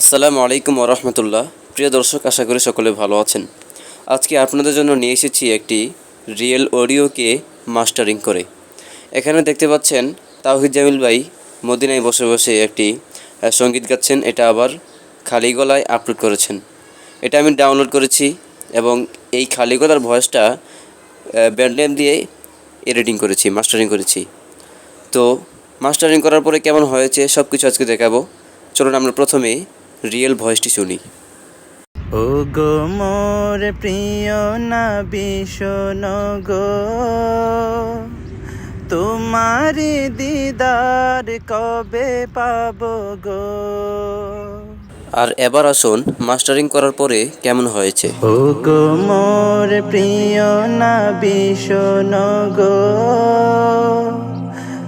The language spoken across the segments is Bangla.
আসসালামু আলাইকুম রহমতুল্লাহ প্রিয় দর্শক, আশা করি সকলে ভালো আছেন। আজকে আপনাদের জন্য নিয়ে এসেছি একটি রিয়েল অডিওকে মাস্টারিং করে। এখানে দেখতে পাচ্ছেন তাওহিদ জামিল ভাই মদিনায় বসে বসে একটি সংগীত গাচ্ছেন। এটা আবার খালি গলায় আপলোড করেছেন। এটা আমি ডাউনলোড করেছি এবং এই খালি গলার ভয়েসটা ব্যান্ড নেম দিয়ে এডিটিং করেছি, মাস্টারিং করেছি। তো মাস্টারিং করার পরে কেমন হয়েছে সব কিছু আজকে দেখাবো। চলুন আমরা প্রথমে রিয়েল ভয়েসটি শুনি। ও গো মোর প্রিয় না ভীষণ গো। তোমারি দিদার কবে পাব গো? আর এবার আসুন মাস্টারিং করার পরে কেমন হয়েছে? ও গো মোর প্রিয় না ভীষণ গো।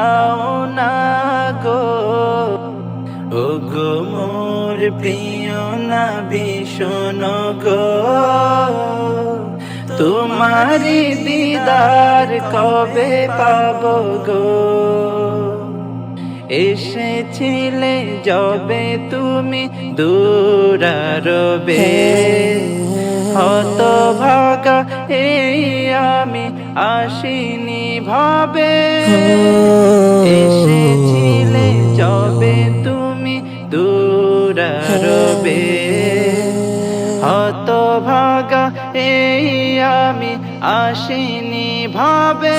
দাও না গো। ও গো মোর প্রিয় না ভীষণ গো। তোমার দিদার কবে পাব গো? এসেছিলে যবে তুমি দূরারবে। হত ভাগা এই আমি আসিনি ভাবে। এসেছিলে যবে তুমি দূরারবে। হত ভাগা এই আমি আসিনি ভাবে।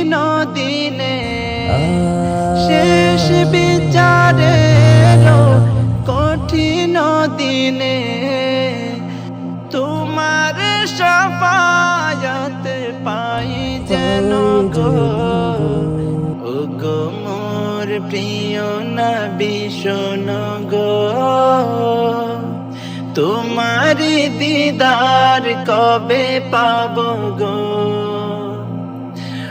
কঠিন দিনে। শেষ বিচারের কঠিন দিনে। তোমার সফায়ত পাই যেন গো। ও গো মোর প্রিয় না ভীষণ গো। তোমারি দিদার কবে পাব গো?